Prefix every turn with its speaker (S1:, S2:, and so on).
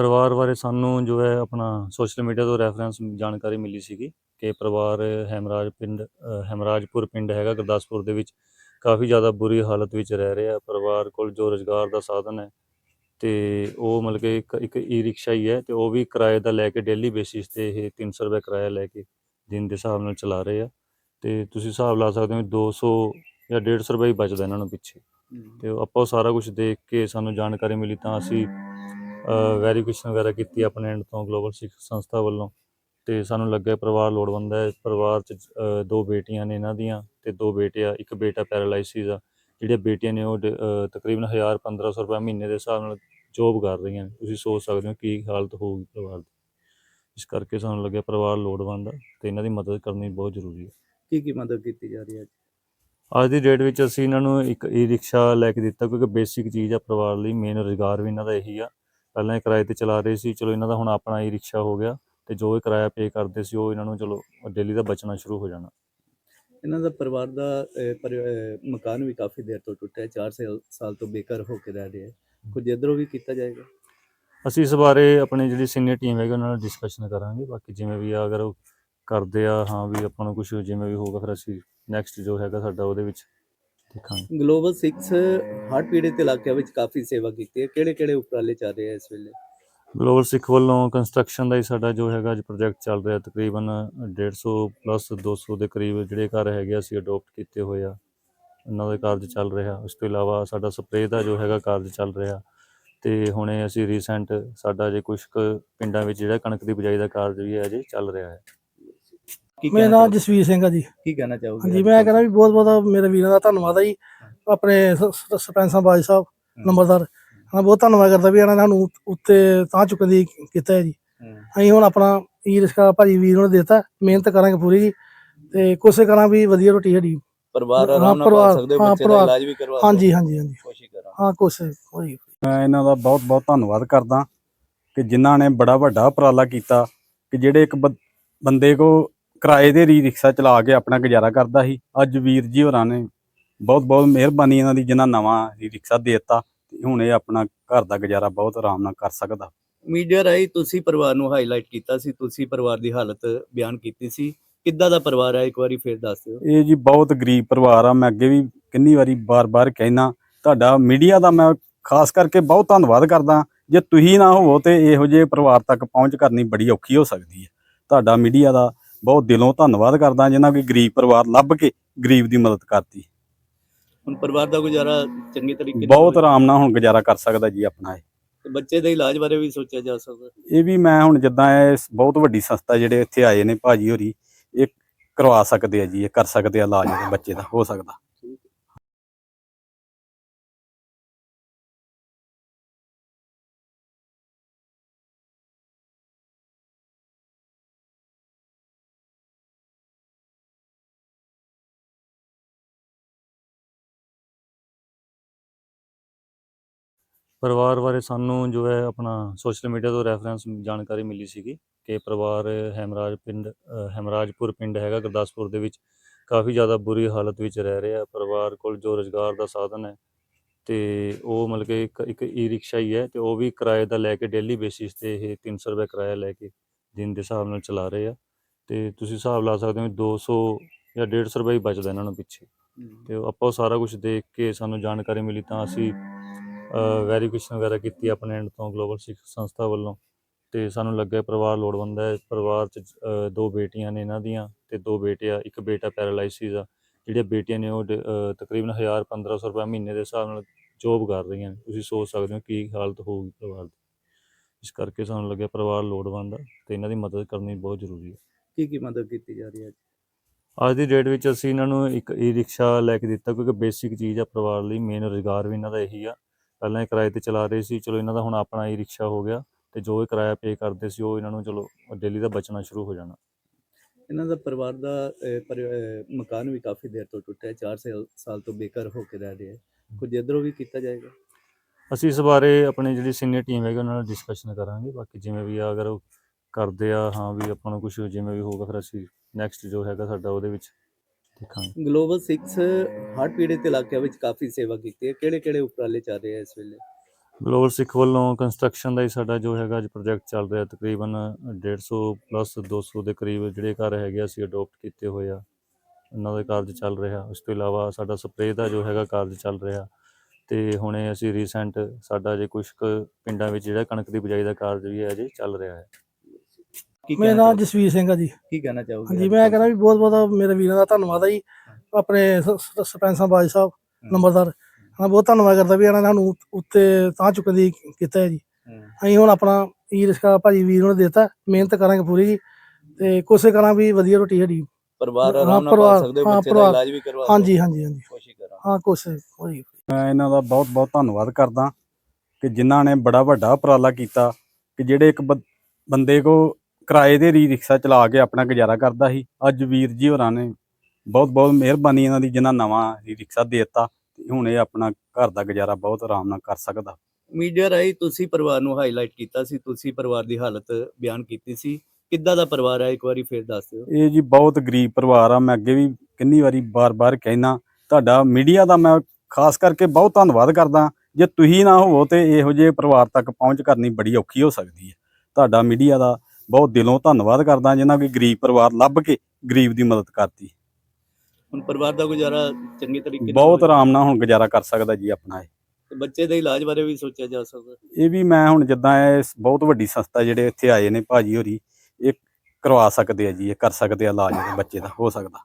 S1: ਪਰਿਵਾਰ ਬਾਰੇ ਸਾਨੂੰ ਜੋ ਹੈ ਆਪਣਾ ਸੋਸ਼ਲ ਮੀਡੀਆ ਤੋਂ ਰੈਫਰੈਂਸ ਜਾਣਕਾਰੀ ਮਿਲੀ ਸੀਗੀ ਕਿ ਪਰਿਵਾਰ ਹੈਮਰਾਜ ਪਿੰਡ ਹੈਮਰਾਜਪੁਰ ਪਿੰਡ ਹੈਗਾ ਗੁਰਦਾਸਪੁਰ ਦੇ ਵਿੱਚ। ਕਾਫੀ ਜ਼ਿਆਦਾ ਬੁਰੀ ਹਾਲਤ ਵਿੱਚ ਰਹਿ ਰਿਹਾ ਪਰਿਵਾਰ ਕੋਲ ਜੋ ਰੋਜ਼ਗਾਰ ਦਾ ਸਾਧਨ ਹੈ। ਤੇ ਉਹ ਮਤਲਬ ਕਿ ਇੱਕ ਇੱਕ ਈ ਰਿਕਸ਼ਾ ਹੀ ਹੈ ਤੇ ਉਹ ਵੀ ਕਿਰਾਏ ਦਾ ਲੈ ਕੇ ਡੇਲੀ ਬੇਸਿਸ ਤੇ ਇਹ 300 ਰੁਪਏ ਕਿਰਾਇਆ ਲੈ ਕੇ ਦਿਨ ਦੇ ਹਿਸਾਬ ਨਾਲ ਚਲਾ ਰਹੇ ਆ। ਤੇ ਤੁਸੀਂ ਹਿਸਾਬ ਲਾ ਸਕਦੇ ਹੋ 200 ਜਾਂ 150 ਰੁਪਏ ਹੀ ਬਚਦਾ ਇਹਨਾਂ ਨੂੰ ਪਿੱਛੇ। ਤੇ ਆਪਾਂ ਉਹ ਸਾਰਾ ਕੁਝ ਦੇਖ ਕੇ ਸਾਨੂੰ ਜਾਣਕਾਰੀ ਮਿਲੀ ਤਾਂ ਅਸੀਂ ਵੈਰੀਫਿਕੇਸ਼ਨ ਵਗੈਰਾ ਕੀਤੀ ਆਪਣੇ ਐਂਡ ਤੋਂ ਗਲੋਬਲ ਸਿੱਖ ਸੰਸਥਾ ਵੱਲੋਂ। ਤੇ ਸਾਨੂੰ ਲੱਗਿਆ ਪਰਿਵਾਰ ਲੋੜਵੰਦ ਹੈ। ਪਰਿਵਾਰ ਚ ਅ, ਦੋ ਬੇਟੀਆਂ ਨੇ ਇਹਨਾਂ ਦੀਆਂ ਤੇ ਦੋ ਬੇਟੇ ਆ। ਇੱਕ ਬੇਟਾ ਪੈਰਾਲਾਈਸਿਸ ਆ। ਜਿਹੜੀਆਂ ਬੇਟੀਆਂ ਨੇ ਉਹ ਡ- ਅ, ਤਕਰੀਬਨ 1000 1500 ਰੁਪਏ ਮਹੀਨੇ ਦੇ ਹਿਸਾਬ ਨਾਲ ਜੋਬ ਕਰ ਰਹੀਆਂ ਨੇ। ਤੁਸੀਂ ਸੋਚ ਸਕਦੇ ਹੋ ਕੀ ਹਾਲਤ ਹੋਊਗੀ ਪਰਿਵਾਰ ਦੀ। ਇਸ ਕਰਕੇ ਸਾਨੂੰ ਲੱਗਿਆ ਪਰਿਵਾਰ ਲੋੜਵੰਦ ਆ ਤੇ ਇਹਨਾਂ ਦੀ ਮਦਦ ਕਰਨੀ ਬਹੁਤ ਜ਼ਰੂਰੀ ਹੈ
S2: ਕੀ ਕੀ ਮਦਦ ਕੀਤੀ ਜਾ ਰਹੀ ਹੈ
S1: ਅੱਜ? ਦੀ ਡੇਟ ਵਿੱਚ ਅਸੀਂ ਇਹਨਾਂ ਨੂੰ ਇੱਕ ਈ ਰਿਕਸ਼ਾ ਲੈ ਕੇ ਦਿੱਤਾ ਕਿਉਂਕਿ ਬੇਸਿਕ ਚੀਜ਼ ਆ ਪਰਿਵਾਰ ਲਈ। ਮੇਨ ਰੁਜ਼ਗਾਰ ਵੀ ਇਹਨਾਂ ਦਾ ਇਹੀ ਆ। ਪਹਿਲਾਂ ਇਹ ਕਿਰਾਏ ਤੇ ਚਲਾ ਰਹੇ ਸੀ ਚਲੋ ਇਹਨਾਂ ਦਾ ਹੁਣ ਆਪਣਾ ਈ ਰਿਕਸ਼ਾ ਹੋ ਗਿਆ ਤੇ ਜੋ ਇਹ ਕਿਰਾਇਆ ਪੇ ਕਰਦੇ ਸੀ ਉਹ ਇਹਨਾਂ ਨੂੰ ਚਲੋ ਡੇਲੀ ਦਾ ਬਚਣਾ ਸ਼ੁਰੂ ਹੋ ਜਾਣਾ।
S2: ਇਹਨਾਂ ਦਾ ਪਰਿਵਾਰ ਦਾ ਅਹ, ਪਰਿ- ਅਹ, ਮਕਾਨ ਵੀ ਕਾਫੀ ਦੇਰ ਤੋਂ ਟੁੱਟਿਆ 4 ਸਾਲ ਤੋਂ ਬੇਘਰ ਹੋ ਕੇ ਰਹਿ ਰਹੇ ਹੈ ਕੁਝ ਇਧਰੋਂ ਵੀ ਕੀਤਾ ਜਾਏਗਾ?
S1: ਅਸੀਂ ਇਸ ਬਾਰੇ ਆਪਣੀ ਜਿਹੜੀ ਸੀਨੀਅਰ ਟੀਮ ਹੈਗੀ ਉਹਨਾਂ ਨਾਲ ਡਿਸਕਸ਼ਨ ਕਰਾਂਗੇ। ਬਾਕੀ ਜਿਵੇਂ ਵੀ ਆ ਅਗਰ ਉਹ ਕਰਦੇ ਆ ਹਾਂ ਵੀ ਆਪਾਂ ਨੂੰ ਕੁਝ ਜਿਵੇਂ ਵੀ ਹੋਊਗਾ ਫਿਰ ਅਸੀਂ ਨੈਕਸਟ ਜੋ ਹੈਗਾ ਸਾਡਾ ਉਹਦੇ ਵਿੱਚ ਦੇਖਾਂਗੇ
S2: ਗਲੋਬਲ 6 ਹੜ੍ਹ ਪੀੜਿਤ ਇਲਾਕਿਆਂ ਵਿੱਚ ਕਾਫੀ ਸੇਵਾ ਕੀਤੀ ਹੈ। ਕਿਹੜੇ ਕਿਹੜੇ ਉਪਰਾਲੇ ਚੱਲ ਰਹੇ ਆ ਇਸ ਵੇਲੇ?
S1: ਗਲੋਬਲ ਸਿੱਖ ਵੱਲੋਂ ਕੰਸਟਰਕਸ਼ਨ ਦਾ ਹੀ ਸਾਡਾ ਜੋ ਹੈਗਾ ਅੱਜ ਪ੍ਰੋਜੈਕਟ ਚੱਲ ਰਿਹਾ ਤਕਰੀਬਨ 150 ਪਲੱਸ 200 ਦੇ ਕਰੀਬ ਜਿਹੜੇ ਘਰ ਹੈਗੇ ਅਸੀਂ ਅਡਾਪਟ ਕੀਤੇ ਹੋਏ ਆ। ਉਹਨਾਂ ਦਾ ਕਾਰਜ ਚੱਲ ਰਿਹਾ। ਉਸ ਤੋਂ ਇਲਾਵਾ ਸਾਡਾ ਸਪਰੇਅ ਦਾ ਜੋ ਹੈਗਾ ਕਾਰਜ ਚੱਲ ਰਿਹਾ। ਤੇ ਹੁਣੇ ਅਸੀਂ ਰੀਸੈਂਟ ਸਾਡਾ ਜੇ ਕੁਝ ਪਿੰਡਾਂ ਵਿੱਚ ਜਿਹੜਾ ਕਣਕ ਦੀ ਬਿਜਾਈ ਦਾ ਕਾਰਜ ਵੀ ਹੈ ਅਜੇ ਚੱਲ ਰਿਹਾ ਹੈ।
S2: ਕੀ
S3: ਮੇਰਾ ਨਾਮ ਜਸਵੀਰ ਸਿੰਘ ਆ ਜੀ।
S2: ਕੀ ਕਹਿਣਾ ਚਾਹੋਗੇ
S3: ਹਾਂਜੀ ਮੈਂ ਕਹਿੰਦਾ ਵੀ ਬਹੁਤ ਬਹੁਤ ਮੇਰੇ ਵੀਰਾਂ ਦਾ ਧੰਨਵਾਦ ਆ ਜੀ। ਆਪਣੇ ਸਰਪੰਚ ਸਾਹਿਬ ਬਾਜ ਸਾਹਿਬ ਨੰਬਰਦਾਰ ਹਾਂ ਬਹੁਤ ਧੰਨਵਾਦ ਕਰਦਾ ਵੀ ਇਹਨਾਂ ਨੇ ਸਾਨੂੰ ਉੱਤੇ ਤਾਂ ਚੁੱਕਣ ਦੀ ਕੀਤਾ ਹੈ ਜੀ। ਅਸੀਂ ਹੁਣ ਆਪਣਾ ਈ ਰਿਸਕਾ ਭਾਜੀ ਵੀਰ ਨੂੰ ਦਿੱਤਾ ਮਿਹਨਤ ਕਰਾਂਗੇ ਪੂਰੀ ਜੀ। ਤੇ ਕੋਸ਼ਿਸ਼ ਕਰਾਂ ਵੀ ਵਧੀਆ ਰੋਟੀ ਸਾਡੀ।
S2: ਪਰਿਵਾਰ ਆਰਾਮ ਨਾਲ ਪਾ ਸਕਦੇ ਬੱਚੇ ਦਾ। ਇਲਾਜ ਵੀ ਕਰਵਾ
S3: ਹਾਂਜੀ। ਹਾਂਜੀ ਹਾਂਜੀ।
S2: ਕੋਸ਼ਿਸ਼ ਕਰਾਂ।
S3: ਹਾਂ ਕੋਸ਼ਿਸ਼ ਹੋਈ।
S4: ਮੈਂ ਇਹਨਾਂ ਦਾ ਬਹੁਤ ਬਹੁਤ ਧੰਨਵਾਦ ਕਰਦਾ ਕਿ ਜਿਨ੍ਹਾਂ ਨੇ ਬੜਾ ਵੱਡਾ ਉਪਰਾਲਾ ਕੀਤਾ ਕਿ ਜਿਹੜੇ ਇੱਕ ਬੰਦੇ ਕੋ ਕਿਰਾਏ ਦੇ ਰੀ ਰਿਕਸ਼ਾ ਚਲਾ ਕੇ ਆਪਣਾ ਗੁਜ਼ਾਰਾ ਕਰਦਾ ਸੀ। ਅੱਜ ਵੀਰ ਜੀ ਹੋਰਾਂ ਨੇ ਬਹੁਤ ਬਹੁਤ ਮਿਹਰਬਾਨੀ ਇਹਨਾਂ ਦੀ ਜਿਨ੍ਹਾਂ ਨਵਾਂ ਰੀ ਰਿਕਸ਼ਾ ਦੇਤਾ ਤੇ ਹੁਣ ਇਹ ਆਪਣਾ ਘਰ ਦਾ ਗੁਜ਼ਾਰਾ ਬਹੁਤ ਆਰਾਮ ਨਾਲ ਕਰ ਸਕਦਾ।
S2: ਮੀਡੀਆ ਰਾਹੀਂ ਤੁਸੀਂ ਪਰਿਵਾਰ ਨੂੰ ਹਾਈਲਾਈਟ ਕੀਤਾ ਸੀ ਤੁਸੀਂ ਪਰਿਵਾਰ ਦੀ ਹਾਲਤ ਬਿਆਨ ਕੀਤੀ ਸੀ। ਕਿੱਦਾਂ ਦਾ ਪਰਿਵਾਰ ਹੈ ਇੱਕ ਵਾਰੀ ਫੇਰ ਦੱਸ ਦਿਓ।
S4: ਇਹ ਜੀ ਬਹੁਤ ਗਰੀਬ ਪਰਿਵਾਰ ਆ। ਮੈਂ ਅੱਗੇ ਵੀ ਕਿੰਨੀ ਵਾਰੀ ਬਾਰ-ਬਾਰ ਕਹਿਣਾ ਤੁਹਾਡਾ ਮੀਡੀਆ ਦਾ ਮੈਂ ਖਾਸ ਕਰਕੇ ਬਹੁਤ ਧੰਨਵਾਦ ਕਰਦਾ। ਜੇ ਤੁਸੀਂ ਨਾ ਹੋਵੋ ਤੇ ਇਹੋ ਜਿਹੇ ਪਰਿਵਾਰ ਤੱਕ ਪਹੁੰਚ ਕਰਨੀ ਬੜੀ ਔਖੀ ਹੋ ਸਕਦੀ ਹੈ। ਤੁਹਾਡਾ ਮੀਡੀਆ ਦਾ ਬਹੁਤ ਦਿਲੋਂ ਧੰਨਵਾਦ ਕਰਦਾ ਜਿਨ੍ਹਾਂ ਕੋਈ ਗਰੀਬ ਪਰਿਵਾਰ ਲੱਭ ਕੇ ਗਰੀਬ ਦੀ ਮਦਦ ਕਰਤੀ।
S2: ਹੁਣ ਪਰਿਵਾਰ ਦਾ ਗੁਜ਼ਾਰਾ ਚੰਗੇ ਤਰੀਕੇ ਨਾਲ
S4: ਬਹੁਤ। ਆਰਾਮ ਨਾਲ ਹੁਣ ਗੁਜ਼ਾਰਾ ਕਰ ਸਕਦਾ ਜੀ ਆਪਣਾ ਇਹ।
S2: ਤੇ ਬੱਚੇ ਦੇ ਇਲਾਜ ਬਾਰੇ ਵੀ ਸੋਚਿਆ ਜਾ ਸਕਦਾ।
S4: ਇਹ ਵੀ ਮੈਂ ਹੁਣ ਜਿੱਦਾਂ ਇਹ ਬਹੁਤ ਵੱਡੀ ਸੰਸਥਾ ਜਿਹੜੇ ਇੱਥੇ ਆਏ ਨੇ ਭਾਜੀ ਹੋਰੀ ਇਹ ਕਰਵਾ ਸਕਦੇ ਆ ਜੀ ਇਹ ਕਰ ਸਕਦੇ ਆ ਇਲਾਜ ਬੱਚੇ ਦਾ ਹੋ ਸਕਦਾ।
S1: ਪਰਿਵਾਰ ਬਾਰੇ ਸਾਨੂੰ ਜੋ ਹੈ ਆਪਣਾ ਸੋਸ਼ਲ ਮੀਡੀਆ ਤੋਂ ਰੈਫਰੈਂਸ ਜਾਣਕਾਰੀ ਮਿਲੀ ਸੀਗੀ ਕਿ ਪਰਿਵਾਰ ਹੈਮਰਾਜ ਪਿੰਡ ਹੈਮਰਾਜਪੁਰ ਪਿੰਡ ਹੈਗਾ ਗੁਰਦਾਸਪੁਰ ਦੇ ਵਿੱਚ। ਕਾਫੀ ਜ਼ਿਆਦਾ ਬੁਰੀ ਹਾਲਤ ਵਿੱਚ ਰਹਿ ਰਿਹਾ ਪਰਿਵਾਰ ਕੋਲ ਜੋ ਰੋਜ਼ਗਾਰ ਦਾ ਸਾਧਨ ਹੈ ਤੇ ਉਹ ਮਤਲਬ ਕਿ ਇੱਕ ਇੱਕ ਈ ਰਿਕਸ਼ਾ ਹੀ ਹੈ ਤੇ ਉਹ ਵੀ ਕਿਰਾਏ ਦਾ ਲੈ ਕੇ ਡੇਲੀ ਬੇਸਿਸ ਤੇ ਇਹ 300 ਰੁਪਏ ਕਿਰਾਇਆ ਲੈ ਕੇ ਦਿਨ ਦੇ ਹਿਸਾਬ ਨਾਲ ਚਲਾ ਰਹੇ ਆ। ਤੇ ਤੁਸੀਂ ਹਿਸਾਬ ਲਾ ਸਕਦੇ ਹੋ 200 ਜਾਂ 150 ਰੁਪਏ ਹੀ ਬਚਦਾ ਇਹਨਾਂ ਨੂੰ ਪਿੱਛੇ। ਤੇ ਆਪਾਂ ਉਹ ਸਾਰਾ ਕੁਝ ਦੇਖ ਕੇ ਸਾਨੂੰ ਜਾਣਕਾਰੀ ਮਿਲੀ ਤਾਂ ਅਸੀਂ ਵੈਰੀਫਿਕੇਸ਼ਨ ਵਗੈਰਾ ਕੀਤੀ ਆਪਣੇ ਐਂਡ ਤੋਂ ਗਲੋਬਲ ਸਿੱਖ ਸੰਸਥਾ ਵੱਲੋਂ ਤੇ ਸਾਨੂੰ ਲੱਗਿਆ ਪਰਿਵਾਰ ਲੋੜਵੰਦ ਹੈ। ਪਰਿਵਾਰ ਚ ਅ, ਦੋ ਬੇਟੀਆਂ ਨੇ ਇਹਨਾਂ ਦੀਆਂ ਤੇ ਦੋ ਬੇਟੇ ਆ ਇੱਕ ਬੇਟਾ ਪੈਰਾਲਾਈਸਿਸ ਆ। ਜਿਹੜੀਆਂ ਬੇਟੀਆਂ ਨੇ ਉਹ ਡ- ਅ, ਤਕਰੀਬਨ 1000 1500 ਰੁਪਏ ਮਹੀਨੇ ਦੇ ਹਿਸਾਬ ਨਾਲ ਜੋਬ ਕਰ ਰਹੀਆਂ ਨੇ। ਤੁਸੀਂ ਸੋਚ ਸਕਦੇ ਹੋ ਕੀ ਹਾਲਤ ਹੋਊਗੀ ਪਰਿਵਾਰ ਦੀ। ਇਸ ਕਰਕੇ ਸਾਨੂੰ ਲੱਗਿਆ ਪਰਿਵਾਰ ਲੋੜਵੰਦ ਆ ਤੇ ਇਹਨਾਂ ਦੀ ਮਦਦ ਕਰਨੀ ਬਹੁਤ ਜ਼ਰੂਰੀ ਹੈ
S2: ਕੀ ਕੀ ਮਦਦ ਕੀਤੀ ਜਾ ਰਹੀ ਹੈ
S1: ਅੱਜ? ਦੀ ਡੇਟ ਵਿੱਚ ਅਸੀਂ ਇਹਨਾਂ ਨੂੰ ਇੱਕ ਈ ਰਿਕਸ਼ਾ ਲੈ ਕੇ ਦਿੱਤਾ ਕਿਉਂਕਿ ਬੇਸਿਕ ਚੀਜ਼ ਆ ਪਰਿਵਾਰ ਲਈ ਮੇਨ ਰੁਜ਼ਗਾਰ ਵੀ ਇਹਨਾਂ ਦਾ ਇਹੀ ਆ। ਪਹਿਲਾਂ ਇਹ ਕਿਰਾਏ ਤੇ ਚਲਾ ਰਹੇ ਸੀ ਚਲੋ ਇਹਨਾਂ ਦਾ ਹੁਣ ਆਪਣਾ ਈ ਰਿਕਸ਼ਾ ਹੋ ਗਿਆ ਤੇ ਜੋ ਇਹ ਕਿਰਾਇਆ ਪੇ ਕਰਦੇ ਸੀ ਉਹ ਇਹਨਾਂ ਨੂੰ ਚਲੋ ਡੇਲੀ ਦਾ ਬਚਣਾ ਸ਼ੁਰੂ ਹੋ ਜਾਣਾ।
S2: ਇਹਨਾਂ ਦਾ ਪਰਿਵਾਰ ਦਾ ਅਹ, ਪਰਿ- ਅਹ, ਮਕਾਨ ਵੀ ਕਾਫੀ ਦੇਰ ਤੋਂ ਟੁੱਟਿਆ 4 ਸਾਲ ਤੋਂ ਬੇਘਰ ਹੋ ਕੇ ਰਹਿ ਰਹੇ ਹੈ। ਕੁਝ ਇਧਰੋਂ ਵੀ ਕੀਤਾ ਜਾਏਗਾ?
S1: ਅਸੀਂ ਇਸ ਬਾਰੇ ਆਪਣੀ ਜਿਹੜੀ ਸੀਨੀਅਰ ਟੀਮ ਹੈਗੀ ਉਹਨਾਂ ਨਾਲ ਡਿਸਕਸ਼ਨ ਕਰਾਂਗੇ। ਬਾਕੀ ਜਿਵੇਂ ਵੀ ਆ ਅਗਰ ਉਹ ਕਰਦੇ ਆ ਹਾਂ ਵੀ ਆਪਾਂ ਨੂੰ ਕੁਝ ਜਿਵੇਂ ਵੀ ਹੋਊਗਾ ਫਿਰ ਅਸੀਂ ਨੈਕਸਟ ਜੋ ਹੈਗਾ ਸਾਡਾ ਉਹਦੇ ਵਿੱਚ ਦੇਖਾਂਗੇ
S2: ਗਲੋਬਲ 6 ਹੜ੍ਹ ਪੀੜਿਤ ਇਲਾਕਿਆਂ ਵਿੱਚ ਕਾਫੀ ਸੇਵਾ ਕੀਤੀ ਹੈ। ਕਿਹੜੇ ਕਿਹੜੇ ਉਪਰਾਲੇ ਚੱਲ ਰਹੇ ਆ ਇਸ ਵੇਲੇ?
S1: ਗਲੋਬਲ ਸਿੱਖ ਵੱਲੋਂ ਕੰਸਟਰਕਸ਼ਨ ਦਾ ਹੀ ਸਾਡਾ ਜੋ ਹੈਗਾ ਅੱਜ ਪ੍ਰੋਜੈਕਟ ਚੱਲ ਰਿਹਾ ਤਕਰੀਬਨ 150 ਪਲੱਸ 200 ਦੇ ਕਰੀਬ ਜਿਹੜੇ ਘਰ ਹੈਗੇ ਅਸੀਂ ਅਡਾਪਟ ਕੀਤੇ ਹੋਏ ਆ। ਉਹਨਾਂ ਦਾ ਕਾਰਜ ਚੱਲ ਰਿਹਾ। ਉਸ ਤੋਂ ਇਲਾਵਾ ਸਾਡਾ ਸਪਰੇਅ ਦਾ ਜੋ ਹੈਗਾ ਕਾਰਜ ਚੱਲ ਰਿਹਾ। ਤੇ ਹੁਣੇ ਅਸੀਂ ਰੀਸੈਂਟ ਸਾਡਾ ਜੇ ਕੁਝ ਪਿੰਡਾਂ ਵਿੱਚ ਜਿਹੜਾ ਕਣਕ ਦੀ ਬਿਜਾਈ ਦਾ ਕਾਰਜ ਵੀ ਹੈ ਅਜੇ ਚੱਲ ਰਿਹਾ ਹੈ।
S2: ਕੀ
S3: ਮੇਰਾ ਨਾਮ? ਜਸਵੀਰ ਸਿੰਘ ਆ ਜੀ।
S2: ਕੀ ਕਹਿਣਾ ਚਾਹੋਗੇ
S3: ਹਾਂਜੀ ਮੈਂ ਕਹਿੰਦਾ ਵੀ ਬਹੁਤ ਬਹੁਤ ਮੇਰੇ ਵੀਰਾਂ ਦਾ ਧੰਨਵਾਦ ਆ ਜੀ। ਆਪਣੇ ਸਰਪੰਚ ਸਾਹਿਬ ਬਾਜ ਸਾਹਿਬ ਨੰਬਰਦਾਰ ਹਾਂ ਬਹੁਤ ਧੰਨਵਾਦ ਕਰਦਾ ਵੀ ਇਹਨਾਂ ਨੇ ਸਾਨੂੰ ਉੱਤੇ ਤਾਂ ਚੁੱਕਣ ਦੀ ਕੀਤਾ ਹੈ ਜੀ। ਅਸੀਂ ਹੁਣ ਆਪਣਾ ਈ ਰਿਸਕਾ ਭਾਜੀ ਵੀਰ ਨੂੰ ਦਿੱਤਾ ਮਿਹਨਤ ਕਰਾਂਗੇ ਪੂਰੀ ਜੀ। ਤੇ ਕੋਸ਼ਿਸ਼ ਕਰਾਂ ਵੀ ਵਧੀਆ ਰੋਟੀ ਸਾਡੀ
S2: ਪਰਿਵਾਰ ਆਰਾਮ ਨਾਲ ਪਾਲ ਸਕਦੇ ਹੋ
S3: ਹਾਂ,
S2: ਬੱਚੇ ਦਾ। ਇਲਾਜ ਵੀ ਕਰਵਾ
S3: ਹਾਂਜੀ ਹਾਂਜੀ ਹਾਂਜੀ।
S2: ਕੋਸ਼ਿਸ਼ ਕਰਾਂ।
S3: ਹਾਂ ਕੋਸ਼ਿਸ਼ ਹੋਈ।
S4: ਮੈਂ ਇਹਨਾਂ ਦਾ ਬਹੁਤ ਬਹੁਤ ਧੰਨਵਾਦ ਕਰਦਾ ਕਿ ਜਿਨ੍ਹਾਂ ਨੇ ਬੜਾ ਵੱਡਾ ਉਪਰਾਲਾ ਕੀਤਾ ਕਿ ਜਿਹੜੇ ਇੱਕ ਬੰਦੇ ਕੋ ਕਿਰਾਏ ਦੇ ਰੀ ਰਿਕਸ਼ਾ ਚਲਾ ਕੇ ਆਪਣਾ ਗੁਜ਼ਾਰਾ ਕਰਦਾ ਸੀ। ਅੱਜ ਵੀਰ ਜੀ ਹੋਰਾਂ ਨੇ ਬਹੁਤ ਬਹੁਤ ਮਿਹਰਬਾਨੀ ਇਹਨਾਂ ਦੀ ਜਿਨ੍ਹਾਂ ਨਵਾਂ ਰੀ ਰਿਕਸ਼ਾ ਦੇ ਦਿੱਤਾ ਤੇ ਹੁਣ ਇਹ ਆਪਣਾ ਘਰ ਦਾ ਗੁਜ਼ਾਰਾ ਬਹੁਤ ਆਰਾਮ ਨਾਲ ਕਰ ਸਕਦਾ।
S2: ਮੀਡੀਆ ਰਾਹੀਂ ਤੁਸੀਂ ਪਰਿਵਾਰ ਨੂੰ ਹਾਈਲਾਈਟ ਕੀਤਾ ਸੀ ਤੁਸੀਂ ਪਰਿਵਾਰ ਦੀ ਹਾਲਤ ਬਿਆਨ ਕੀਤੀ ਸੀ। ਕਿੱਦਾਂ ਦਾ ਪਰਿਵਾਰ ਹੈ ਇੱਕ ਵਾਰੀ ਫੇਰ ਦੱਸ ਦਿਓ।
S4: ਇਹ ਜੀ ਬਹੁਤ ਗਰੀਬ ਪਰਿਵਾਰ ਆ। ਮੈਂ ਅੱਗੇ ਵੀ ਕਿੰਨੀ ਵਾਰੀ ਬਾਰ-ਬਾਰ ਕਹਿਣਾ ਤੁਹਾਡਾ ਮੀਡੀਆ ਦਾ ਮੈਂ ਖਾਸ ਕਰਕੇ ਬਹੁਤ ਧੰਨਵਾਦ ਕਰਦਾ। ਜੇ ਤੁਸੀਂ ਨਾ ਹੋਵੋ ਤੇ ਇਹੋ ਜਿਹੇ ਪਰਿਵਾਰ ਤੱਕ ਪਹੁੰਚ ਕਰਨੀ ਬੜੀ ਔਖੀ ਹੋ ਸਕਦੀ ਹੈ। ਤੁਹਾਡਾ ਮੀਡੀਆ ਦਾ ਬਹੁਤ ਦਿਲੋਂ ਧੰਨਵਾਦ ਕਰਦਾ ਜਿਨ੍ਹਾਂ ਕੋਈ ਗਰੀਬ ਪਰਿਵਾਰ ਲੱਭ ਕੇ ਗਰੀਬ ਦੀ ਮਦਦ ਕਰਤੀ।
S2: ਹੁਣ ਪਰਿਵਾਰ ਦਾ ਗੁਜ਼ਾਰਾ ਚੰਗੇ ਤਰੀਕੇ
S4: ਬਹੁਤ। ਆਰਾਮ ਨਾਲ ਹੁਣ ਗੁਜ਼ਾਰਾ ਕਰ ਸਕਦਾ ਜੀ ਆਪਣਾ ਇਹ।
S2: ਤੇ ਬੱਚੇ ਦੇ ਇਲਾਜ ਬਾਰੇ ਵੀ ਸੋਚਿਆ ਜਾ ਸਕਦਾ।
S4: ਇਹ ਵੀ ਮੈਂ ਹੁਣ ਜਿੱਦਾਂ ਇਹ ਬਹੁਤ ਵੱਡੀ ਸੰਸਥਾ ਜਿਹੜੇ ਇੱਥੇ ਆਏ ਨੇ ਭਾਜੀ ਹੋਰੀ ਇਹ ਕਰਵਾ ਸਕਦੇ ਆ ਜੀ ਇਹ ਕਰ ਸਕਦੇ ਆ ਇਲਾਜ ਬੱਚੇ ਦਾ ਹੋ ਸਕਦਾ।